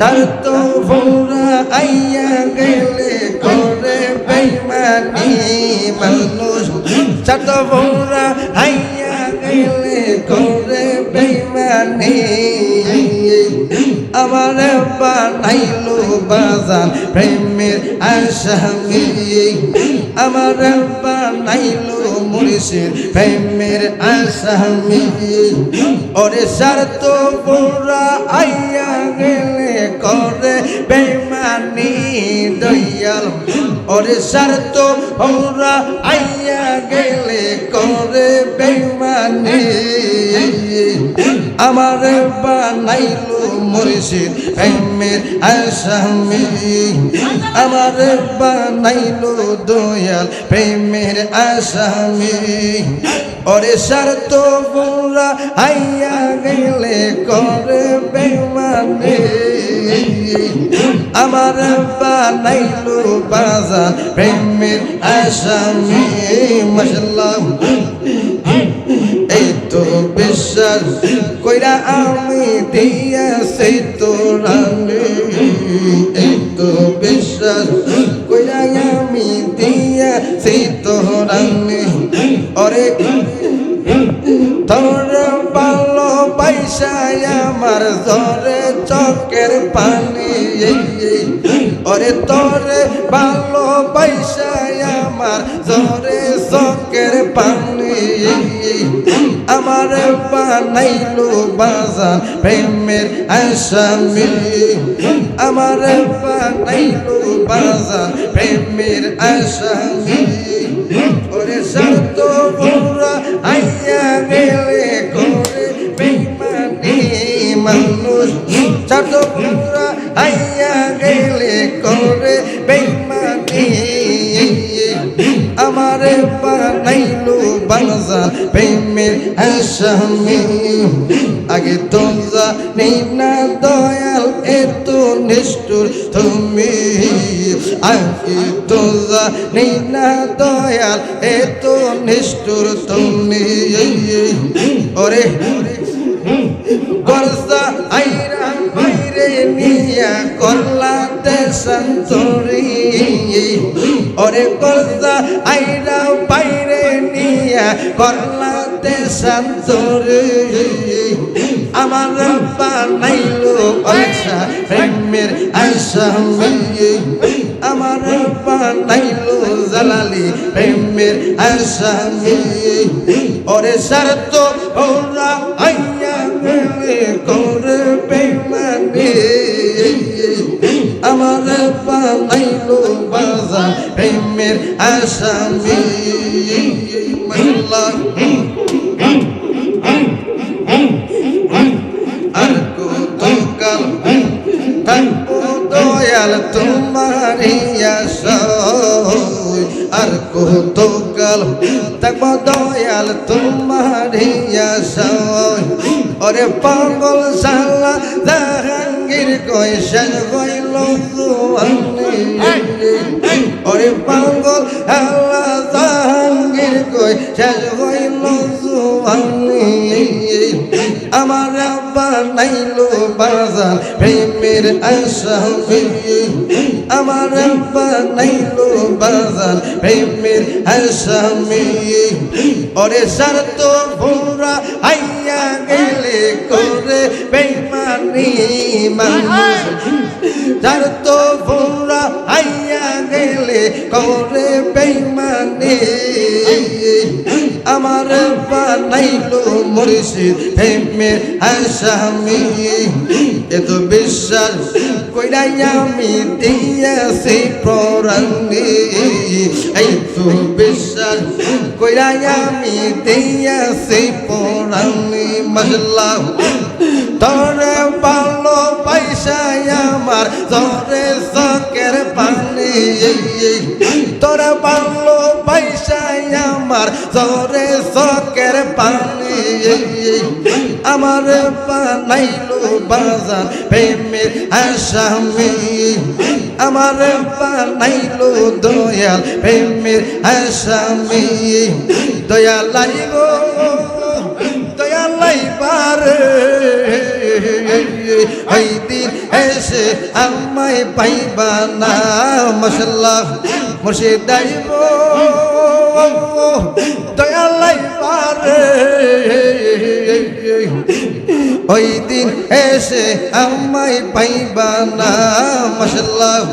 তার তো ফোরা আইয়া গেলে করে বেইমানি মানুষ। তার তো ফোরা আইয়া গেলে করে বেইমানি। আমার বানাইলো বাজান প্রেমের আসামি আমার বানাইলো মুর্শিদ প্রেমের আসামি। ওরে স্বার্থ পুরা আইয়া গেলে করে বেমানি দয়াল। ওরে স্বার্থ পুরা আইয়া গেলে করে বেমানি আমার বানাইলো মুর্শিদ প্রেমের আসামি। আমার বানাইলো দয়াল প্রেমের আসামি। ওরে স্বার্থ পুরা আইয়া গেলে করে বেমানে আমার বানাইলো বাজার প্রেমের আসামি। মশলা তো বিশ্বাস কইরা আমি দিয়াছি তোরানে এই তো বিশ্বাস কইরা আমি দিয়াছি তোরানে অরে, তোর পালো পয়সায় আমার জরে চকের পানি। ওরে তোরে ভালো পয়সায় আমার জরে চকের পানি। আমার বানাইলো বাজার, প্রেমের আসামি আমার বানাইলো বাজার, প্রেমের আসামি ওরে সাত পুরা আইয়া গেলে করে বেমানি মানুষ। সাত পুরা আইয়া গেলে করে বেমানি আমার বানাইলো বাজার প্রেমের আসামি আগে তো জানি না, দয়াল এত নিষ্ঠুর, তুমি আগে তো জানি না, দয়াল এত নিষ্ঠুর, তুমি ওরে গরজা আইরা বাইরে নিয়া করলাতে সন্তরি ওরে গরজা আইরা বাইরে নিয়া করলাতে সন্তরি আমার বানাইলো আশা প্রেমের আসামি আমার বানাইলো জালালি প্রেমের আসামি ওরে শরত ওরা আইয়া করে বেমানি আমার বানাইলো বাজা প্রেমের আসামি কাল থাকব দয়াল তোমারি ওরে পাগল সালা জাহাঙ্গীর কই শেষ হইল জোয়ানি ওরে পাগল হালা জাহাঙ্গীর কই শেষ হইল জোয়ানি আমার বানাইলো বাজার। প্রেমের আসামি আমার বানাইলো বাজার। প্রেমের আসামি ওরে তো ভোরা আইয়া গেলে করে বেমানি মানুষ। শর্ত ভোরা আইয়া গেলে করে বেমানি আমার বানাইলো মুর্শিদ প্রেমের আসামি এত বিশ্বাস কইরাই আমি দিয়াছি প্রাণে এই তো বিশ্বাস কইরাই আমি দিয়াছি প্রাণে মশলা তোরে ভালো পয়সায় আমার তোরে সকের পানি তোরে ভালো পয়সায় আমার তোরে সকের পানি আমার বানাইলো বাজার প্রেমের আসামি। আমার বানাইলো দয়াল প্রেমের আসামি। দয়াল লাইগো দয়াল লাইবার ওই দিন এসে আমায় পাইবা না, মশাল্লাহ পারে। ওই দিন এসে আমায় পাইবা না, মশাল্লাহ,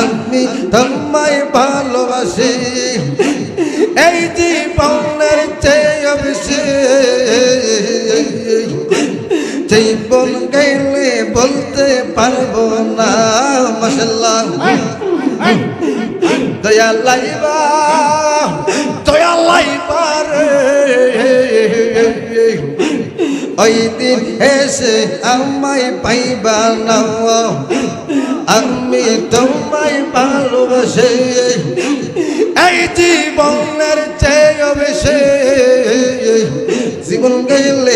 আমি তোমায় ভালোবাসি। এই জীবনের চেয়ে বেশি জীবন গেলে বলতে পারব না মশাল্লাহ দয়া লাইবা দয়া লাইবা ওই দিন এসে আমায় পাইবা না। আমি তোমায় ভালোবাসি। এই জীবনের চেয়ে বেশি জীবন গেলে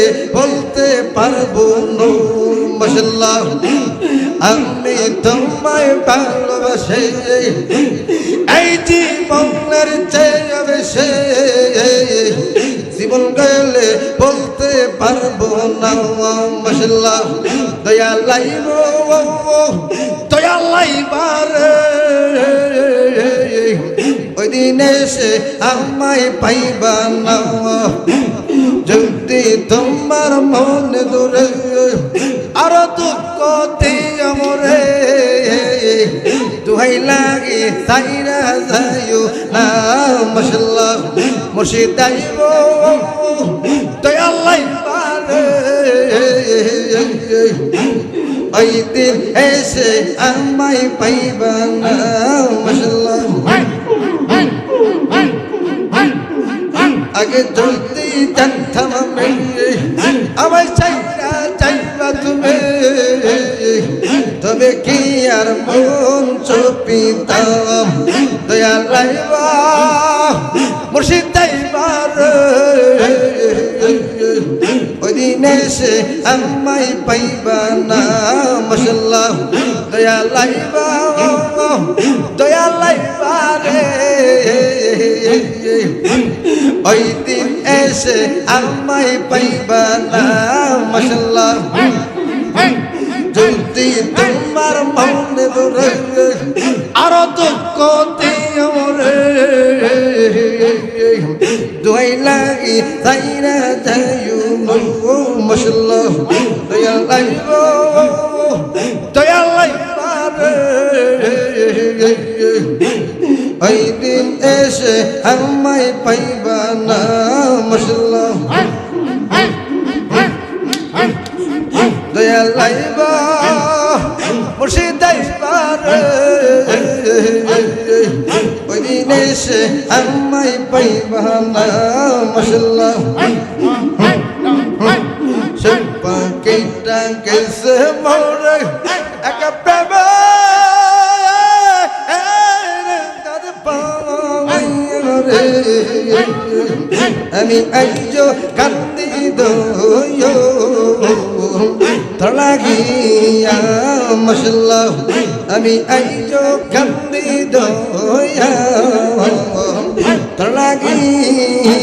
নূর মশাল্লাহ আমি তোমায় ভালোবাসি। এই জীবনের চেয়ে বেশি জীবন গেলে বলতে পারব না মশাল্লাহ দয়া লাইব দয়া লাইবার। ওই দিন এসে আমায় পাইবা না। মনে দূরে। আর দুঃখ দিয়ে মরে। দুহাই লাগে সাইরা যাইও না মশাল্লাহ মুর্শিদ আইব। দয়াল্লাই পারে। ওই দিন এসে পাইবা না মশাল্লাহ আগে জলদি জানতাম তবে কি আর মন চপিতাম? দয়া লাইবা মুর্শিদ দাইবার। ওই দিন এসে আমায় পাইবা না, মশাল্লাহ। দয়া লাইবা দয়া লাইবা রে। ওই দিন এসে আমায় পাইবা না, মশাল্লাহ। যদি তোমার মনে আরও দুঃখ দিও রে। দোয়াই লাগি তাইরা যাইও মশাল্লাহ দয়া লাইব দয়া লাইবা রে। ওই দিন এসে আমায় পাইবা না মশাল্লাহ লাইবা মুর্শিদ দাইবার ওই দিন এসে আমায় পাইবা না মশাল্লাহ সব্বা কেটা গেছে মোরে, একা আমি আইজ কান্দি দয়। তলাগিয়া মশলা আমি আইজ কান্দি দয়া তলাগিয়া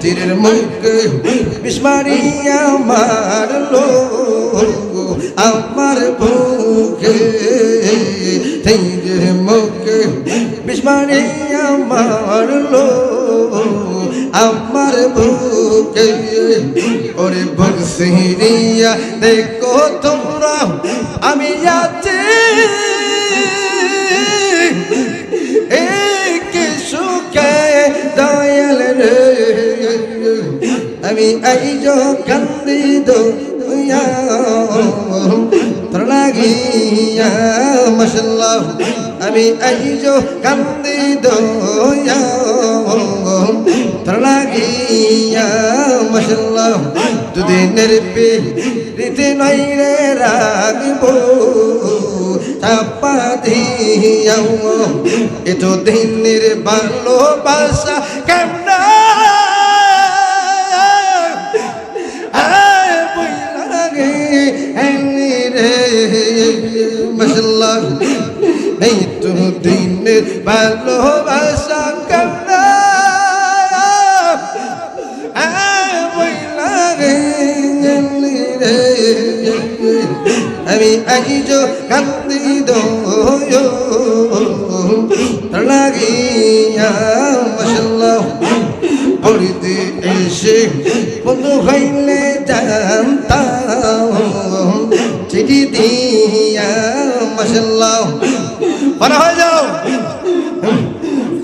তীরের মুখে বিস্মারিয়া মারলো, আমার বুকে তীরের মুখে বিস্মারিয়া মারলো। আমার বুকে ওরে বক্সিরিয়া দেখো তোমরা, আমি আছি। আমি আইজ কান্দি দয়া লাগিয়া মশাল্লাহ আমি আইজ কান্দি লাগিয়া মশাল্লাহ দুদিনের পে রীতি নই রে রাগব চাপা দিয়াও এত দিনের ভালোবাসা কেমন মশাল্লাহ এই তো দিনের ভালোবাসা আমি আইজ কান্দি দয় লাগিয়া মশাল্লাহ পড়িতে এসে বন্ধু হইলে জানতাম চিঠি দিয়া মশাল্লাহ পারা হয়ে যাও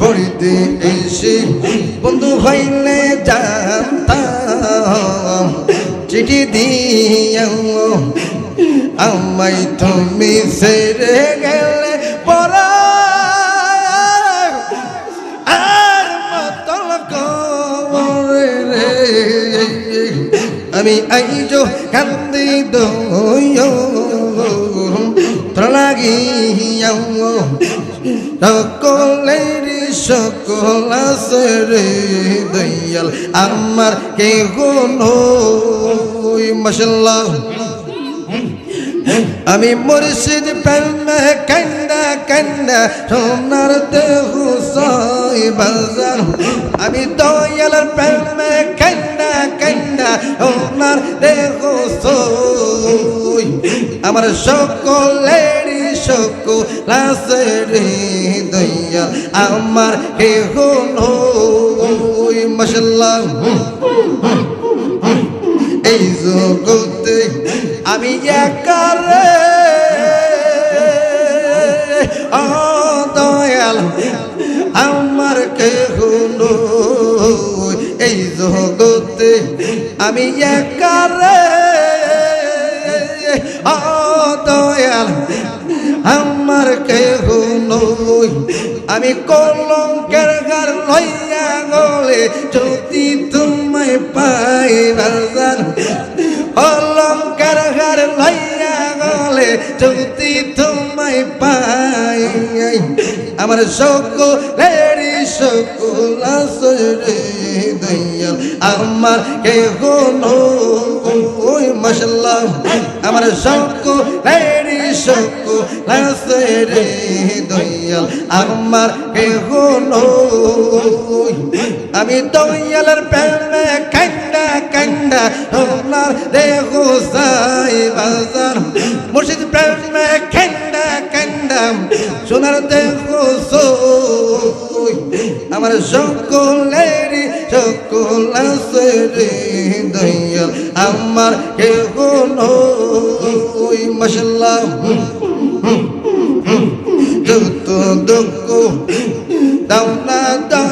পড়িতে এসে বন্ধু হইলে জানতাম চিঠি দিয়া আমায় তুমি সেরে গেলে পরা আর মতল রে। আমি আইজ কান্দি দয় ত্রলাগিয়া সকলের সকল আছে রে দয়াল। আমার কে কোনো মশাল্লাহ। আমি মুর্শিদ প্রেমে কান্দা কান্দা সোনার দেহ বাজার আমি দয়াল প্রেমে কান্দা কান্দা সোনার দেহ আমার সকলেরই সকল আছে রে দয়াল আমার কে হলো মশাল্লাহ। এই জগতে আমি একারে দয়াল, আমার কে হলো এই জগতে আমি একারে দয়াল, আমার কে হলো আমি কলঙ্কের গার লইয়া গলে তোমায় পাই বাজার। অলঙ্কার হার লাইয়া গলে যদি তোমায় পাই। আমার সকলেরই সকল আসরে দয়াল, আমার কে হলো আমার মশলা রেডি সকলেরই লাসে রে দয়াল, আমার কে হলো আমি দয়ালের প্রেমে কান্ডা কান্ডা সোনার দেহ সাই বাজার। মুর্শিদ প্রেমে কান্ডা কান্ডা সোনার দেহ আমার সকলেরই সকল দয়াল, আমার কে হলো ওই মশলা যত দুঃখ দাও না দয়াল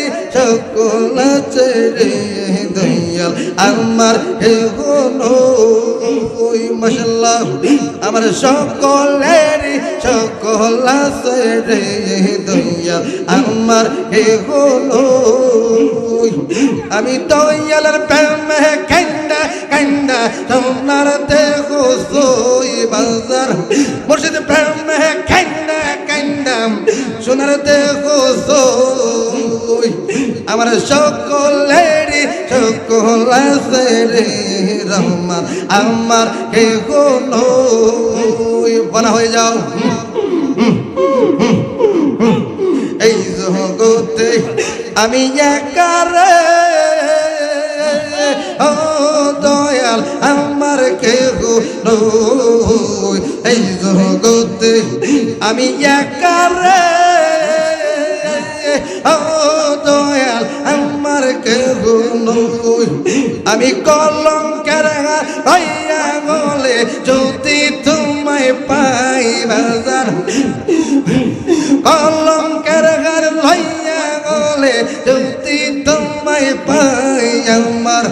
সকল রে দয়াল, আমার হে হলো ওই মশলা আমার সকলের সকল রে দয়াল, আমার হে হলো আমি দয়ালের প্রেমে কান্দা কান্দা সোনার দেহ সই বাজার মুর্শিদ কান্দা কান্দা সোনার দেহ সই আমার সকলেরই সকল আছে রে আমার কে হলো বনা হয়ে যাও এই জগতে আমি একারে ও দয়াল আমার কে হলো এই জগতে আমি একারে দয়াল আমার কে হলো আমি কলঙ্কের হইয়া গলে যদি তোমায় পাই বাজার। ঘর লইয়া গলে যদি তোমায় পাই আমার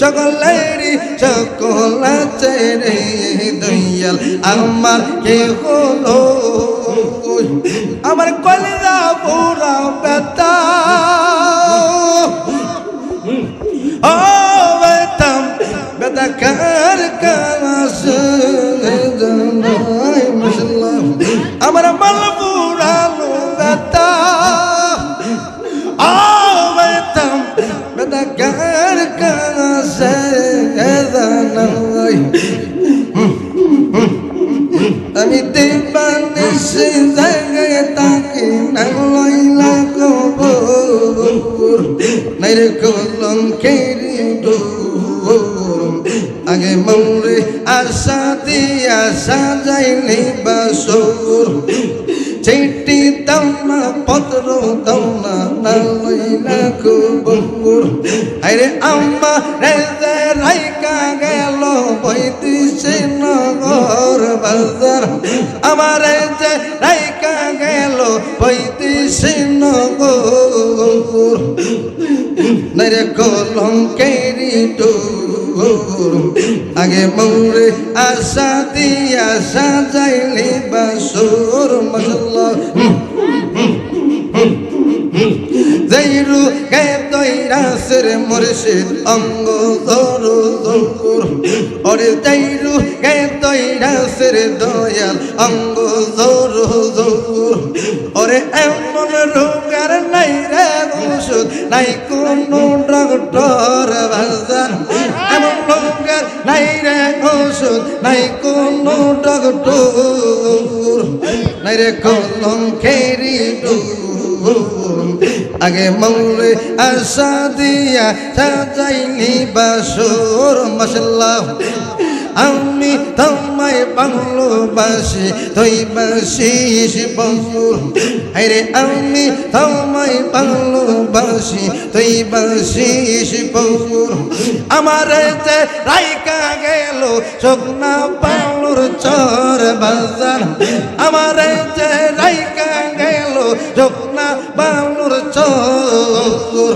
সকলেরই সকল আছে রে দয়াল আমার কে হলো আমার কলিরা পুরা বেতা ও বেতাম বেতা কার মাশাল্লাহ আমার মালপুরানো আমি দেবানে সে জায়গায় তাকে না লইলা কবর। নাইরে কলম কেরি ডোর আগে মৌরে আশা দিয়া সাজাইলে বাসর। চিঠি দাও না পত্র দাও না না লইলা কবর। আরে আম্মা বৈদিশে নগর বাজার। আমার যে রাইকা গেল বৈদিশে নগর। নরে কলম কেরি ডোর আগে মৌরে আশা দিয়া সাজাইলে বাসর মশলা জৈরু গে তৈরাসের মুর্শিদ অঙ্গ দরু দৌর ওরে জৈরু তৈরাসের দয়াল, অঙ্গ দৌর ওরে, এমন রোগার নাই রে ওষুধ নাই কোনো ডক্টর বাজার। এমন রোগার নাই রে ওষুধ নাই কোনো ডক্টর। নাই রে কলম খেরি আগে মৌলে আশা দিয়া সাজাইলি বাসর মশলা আমি তোমায় ভালোবাসি, তুই বাসিস বন্ধুর আরে আমি তোমায় ভালোবাসি, তুই বাসিস বন্ধুর আমার যে রাইকা গেল, শুকনা পালুর চর বাজার। আমার যে রাইকা গেল, শুকনা পালুর চর।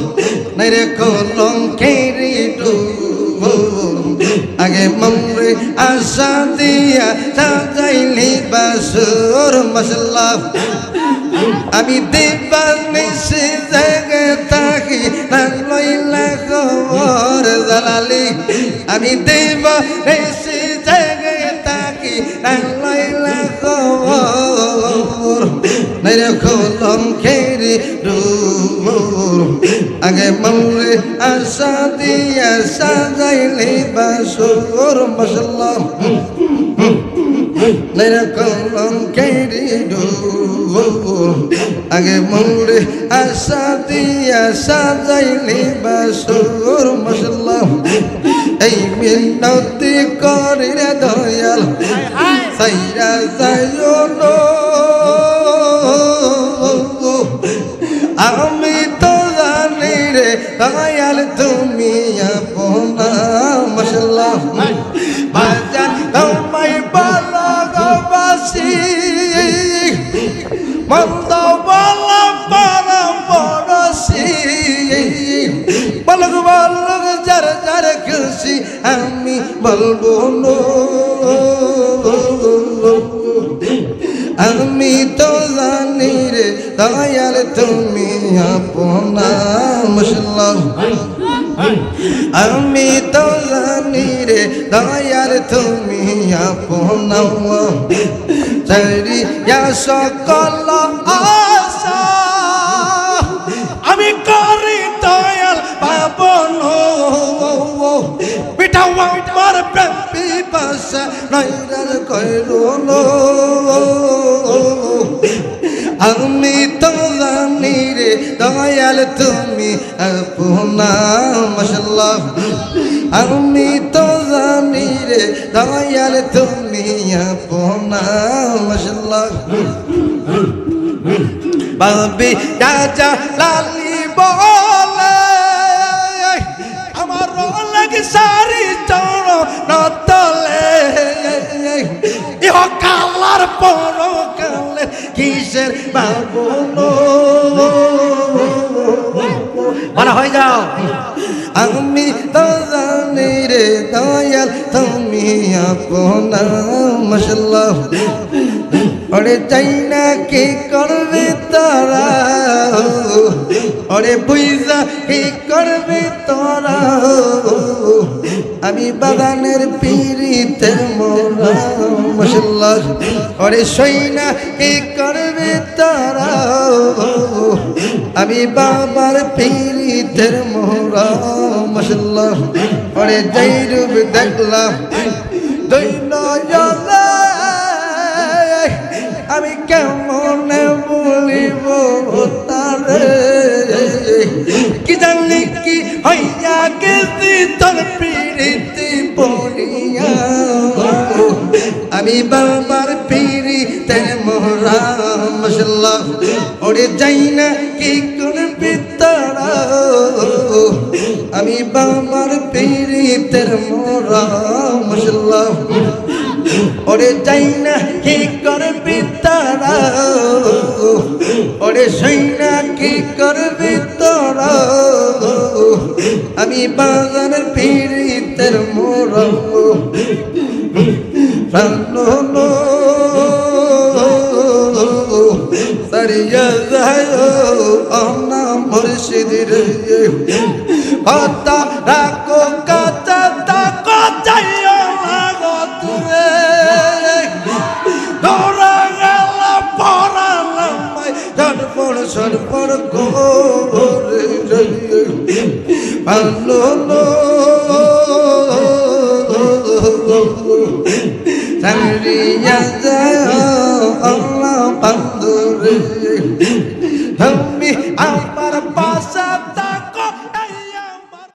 নাইরে কলম কেরি ডুর আগে মমরে আশা দিয়া সাজাইলি বাসুর মশলা আমি দেবানি সে জায়গা থাকি না লইলা খবর জালালি। আমি দেবা সে জায়গা থাকি না লইলা খবর। নাইরে কলম খেরি ডুর আগে মৌরে আশা দিয়া সাজাইলি বাসুর মশলা নাইরে কলম খেরি ডুর আগে মৌরে আশা দিয়া সাজাইলি বাসুর মশলা এই মিনতি করি রে দয়াল সাইরা যাইও মন্দ বলা পারা পড়সি বলগ বলগ যার যার খুশি, আমি বলব আমি তো জানি রে দয়াল, তুমি আপনা মশলা। আমি তো জানি রে দয়াল, তুমি আপনা। চারিয়া সকল আমি করি দয়াল পাবন পিঠা আমার প্রেম পিপাসা নৈরার কইরো আমি তো জানি রে দয়াল, তুমি আপনা মশলা আমি তো জানি রে দয়াল, তুমি বাবি রাজা লালি বলে, আমার লাগে সারি চর নতলে। ইহ কালার পর কালে কিসের বাবু মানে হয়ে যাও। আমি তো জানি রে দয়াল, তুমি আপনা মশলা ওরে চাই না কি করবে তারা? ওরে বুঝা কি করবে তোরা? আমি বাগানের পিড়িতে মোরা মশাল্লাহ ওরে সইনা কি করবে তারা? আমি বাবার পিড়িতের মোরা মশাল্লাহ ওরে যাই রূপ দেখলাম আমি কেমন বলিব তারে কি জানলি কি হইয়া গেছি তোর পিড়িতে পড়িয়া আমি বাবার ওরে যাই না কি তারা আমি বাবার পিড়িতের মোরা ওরে যাই না কি করবি তারা ওরে সৈনা কি করবি তোরা আমি বাগানের পিড়িতের মোর। প্রাণ আনা মুর্শিদ রে রাখো